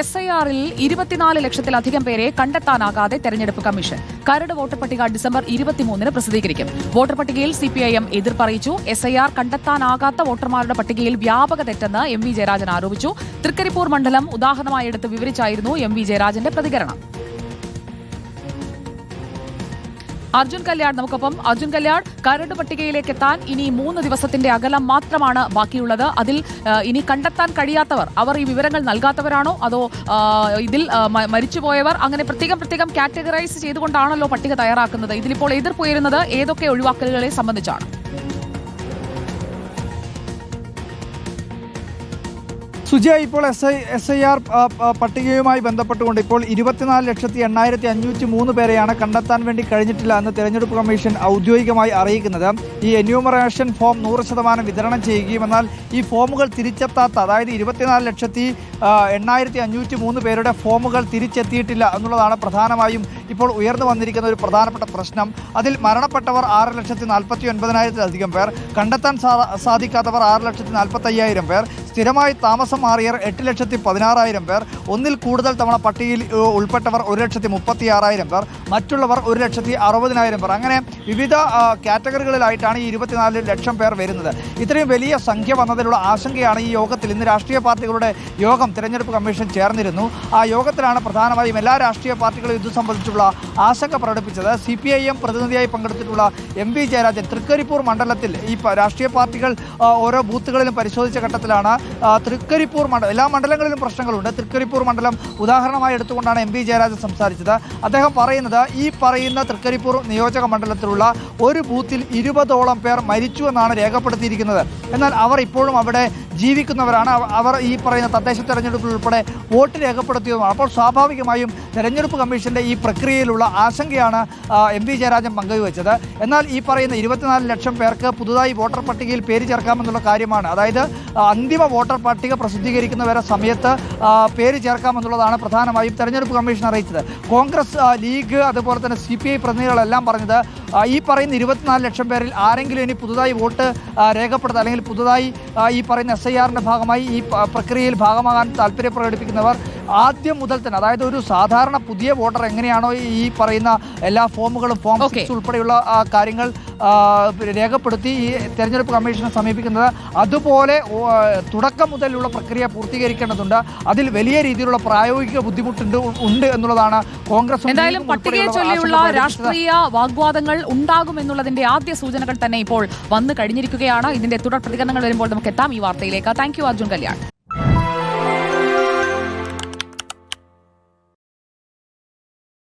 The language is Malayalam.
എസ് ഐ ആറിൽ ഇരുപത്തിനാല് ലക്ഷത്തിലധികം പേരെ കണ്ടെത്താനാകാതെ തെരഞ്ഞെടുപ്പ് കമ്മീഷൻ. കരട് വോട്ടർ പട്ടിക ഡിസംബർ ഇരുപത്തിമൂന്നിന് പ്രസിദ്ധീകരിക്കും. വോട്ടർ പട്ടികയിൽ സിപിഐഎം എതിർപ്പറിയിച്ചു. എസ് ഐ ആർ കണ്ടെത്താനാകാത്ത വോട്ടർമാരുടെ പട്ടികയിൽ വ്യാപക തെറ്റെന്ന് എം വി ജയരാജൻ ആരോപിച്ചു. തൃക്കരിപ്പൂർ മണ്ഡലം ഉദാഹരണമായി എടുത്ത് വിവരിച്ചായിരുന്നു എം വി ജയരാജന്റെ പ്രതികരണം. അർജുൻ കല്യാൺ നമുക്കൊപ്പം. അർജുൻ കല്യാൺ കരട് പട്ടികയിലേക്ക് എത്താൻ ഇനി മൂന്ന് ദിവസത്തിന്റെ അകലം മാത്രമാണ് ബാക്കിയുള്ളത്. അതിൽ ഇനി കണ്ടെത്താൻ കഴിയാത്തവർ അവർ ഈ വിവരങ്ങൾ നൽകാത്തവരാണോ? അതോ ഇതിൽ മരിച്ചുപോയവർ? അങ്ങനെ പ്രത്യേകം പ്രത്യേകം കാറ്റഗറൈസ് ചെയ്തുകൊണ്ടാണല്ലോ പട്ടിക തയ്യാറാക്കുന്നത്. ഇതിലിപ്പോൾ എതിർപ്പുയരുന്നത് ഏതൊക്കെ ഒഴിവാക്കലുകളെ സംബന്ധിച്ചാണ്? സുജയ ഇപ്പോൾ S I S I R പട്ടികയുമായി ബന്ധപ്പെട്ടുകൊണ്ട് ഇപ്പോൾ ഇരുപത്തിനാല് ലക്ഷത്തി എണ്ണായിരത്തി അഞ്ഞൂറ്റി മൂന്ന് പേരെയാണ് കണ്ടെത്താൻ വേണ്ടി കഴിഞ്ഞിട്ടില്ല എന്ന് തെരഞ്ഞെടുപ്പ് കമ്മീഷൻ ഔദ്യോഗികമായി അറിയിക്കുന്നത്. ഈ എന്യൂമറേഷൻ ഫോം നൂറ് ശതമാനം വിതരണം ചെയ്യുകയും എന്നാൽ ഈ ഫോമുകൾ തിരിച്ചെത്താത്ത അതായത് ഇരുപത്തിനാല് ലക്ഷത്തി എണ്ണായിരത്തി അഞ്ഞൂറ്റി മൂന്ന് പേരുടെ ഫോമുകൾ തിരിച്ചെത്തിയിട്ടില്ല എന്നുള്ളതാണ് പ്രധാനമായും ഇപ്പോൾ ഉയർന്നു വന്നിരിക്കുന്ന ഒരു പ്രധാനപ്പെട്ട പ്രശ്നം. അതിൽ മരണപ്പെട്ടവർ ആറ് ലക്ഷത്തി നാൽപ്പത്തി ഒൻപതിനായിരത്തിലധികം പേർ കണ്ടെത്താൻ സാധിക്കാത്തവർ ആറ് ലക്ഷത്തി നാൽപ്പത്തയ്യായിരം പേർ സ്ഥിരമായി താമസം മാറിയവർ എട്ട് ലക്ഷത്തി പതിനാറായിരം പേർ. ഒന്നിൽ കൂടുതൽ തവണ പട്ടികയിൽ ഉൾപ്പെട്ടവർ ഒരു ലക്ഷത്തി മുപ്പത്തി ആറായിരം പേർ. മറ്റുള്ളവർ ഒരു ലക്ഷത്തി അറുപതിനായിരം പേർ. അങ്ങനെ വിവിധ കാറ്റഗറികളിലായിട്ടാണ് ഈ ഇരുപത്തിനാല് ലക്ഷം പേർ വരുന്നത്. ഇത്രയും വലിയ സംഖ്യ വന്നതിലുള്ള ആശങ്കയാണ് ഈ യോഗത്തിൽ. ഇന്ന് രാഷ്ട്രീയ പാർട്ടികളുടെ യോഗം തിരഞ്ഞെടുപ്പ് കമ്മീഷൻ ചേർന്നിരുന്നു. ആ യോഗത്തിലാണ് പ്രധാനമായും എല്ലാ രാഷ്ട്രീയ പാർട്ടികളും ഇത് സംബന്ധിച്ചുള്ള ആശങ്ക പ്രകടിപ്പിച്ചത്. സി പി ഐ എം പ്രതിനിധിയായി പങ്കെടുത്തിട്ടുള്ള എം വി ജയരാജൻ തൃക്കരിപ്പൂർ മണ്ഡലത്തിൽ ഈ രാഷ്ട്രീയ പാർട്ടികൾ ഓരോ ബൂത്തുകളിലും പരിശോധിച്ച ഘട്ടത്തിലാണ് തൃക്കരിപ്പൂർ മണ്ഡലം എല്ലാ മണ്ഡലങ്ങളിലും പ്രശ്നങ്ങളുണ്ട്. തൃക്കരിപ്പൂർ മണ്ഡലം ഉദാഹരണമായി എടുത്തുകൊണ്ടാണ് എം വി ജയരാജൻ സംസാരിച്ചത്. അദ്ദേഹം പറയുന്നത് ഈ പറയുന്ന തൃക്കരിപ്പൂർ നിയോജക മണ്ഡലത്തിലുള്ള ഒരു ബൂത്തിൽ ഇരുപതോളം പേർ മരിച്ചു എന്നാണ് രേഖപ്പെടുത്തിയിരിക്കുന്നത്. എന്നാൽ അവർ ഇപ്പോഴും അവിടെ ജീവിക്കുന്നവരാണ്. അവർ ഈ പറയുന്ന തദ്ദേശ തെരഞ്ഞെടുപ്പിൽ ഉൾപ്പെടെ വോട്ട് രേഖപ്പെടുത്തിയതുമാണ്. അപ്പോൾ സ്വാഭാവികമായും തെരഞ്ഞെടുപ്പ് കമ്മീഷന്റെ ഈ പ്രക്രിയയിലുള്ള ആശങ്കയാണ് എം വി ജയരാജൻ പങ്കുവച്ചത്. എന്നാൽ ഈ പറയുന്ന ഇരുപത്തിനാല് ലക്ഷം പേർക്ക് പുതുതായി വോട്ടർ പട്ടികയിൽ പേര് ചേർക്കാമെന്നുള്ള കാര്യമാണ്. അതായത് അന്തിമ വോട്ടർ പട്ടിക പ്രസിദ്ധീകരിക്കുന്നവരെ സമയത്ത് പേര് ചേർക്കാമെന്നുള്ളതാണ് പ്രധാനമായും തെരഞ്ഞെടുപ്പ് കമ്മീഷൻ അറിയിച്ചത്. കോൺഗ്രസ് ലീഗ് അതുപോലെ തന്നെ സി പി ഐ പ്രതിനിധികളെല്ലാം പറഞ്ഞത് ഈ പറയുന്ന ഇരുപത്തിനാല് ലക്ഷം പേരിൽ ആരെങ്കിലും ഇനി പുതുതായി വോട്ട് രേഖപ്പെടുത്തുക അല്ലെങ്കിൽ പുതുതായി ഈ പറയുന്ന എസ് ഐ ആറിന്റെ ഭാഗമായി ഈ പ്രക്രിയയിൽ ഭാഗമാകാൻ താല്പര്യം പ്രകടിപ്പിക്കുന്നവർ ആദ്യം മുതൽ തന്നെ അതായത് ഒരു സാധാരണ പുതിയ വോട്ടർ എങ്ങനെയാണോ ഈ പറയുന്ന എല്ലാ ഫോമുകളും ഫോം. സിക്സ് ഉൾപ്പെടെയുള്ള കാര്യങ്ങൾ രേഖപ്പെടുത്തി ഈ തെരഞ്ഞെടുപ്പ് കമ്മീഷനെ സമീപിക്കുന്നത്. അതുപോലെ തുടക്കം മുതലുള്ള പ്രക്രിയ പൂർത്തീകരിക്കേണ്ടതുണ്ട്. അതിൽ വലിയ രീതിയിലുള്ള പ്രായോഗിക ബുദ്ധിമുട്ടുണ്ട് ഉണ്ട് എന്നുള്ളതാണ് കോൺഗ്രസ് എന്തായാലും പട്ടികയെ ചൊല്ലിയുള്ള രാഷ്ട്രീയ വാഗ്വാദങ്ങൾ ഉണ്ടാകും എന്നുള്ളതിന്റെ ആദ്യ സൂചനകൾ തന്നെ ഇപ്പോൾ വന്നു കഴിഞ്ഞിരിക്കുകയാണ്. ഇതിന്റെ തുടർ പ്രതികരണങ്ങൾ വരുമ്പോൾ നമുക്ക് എത്താം ഈ വാർത്തയിലേക്ക്. Thank you Arjun Kalyan.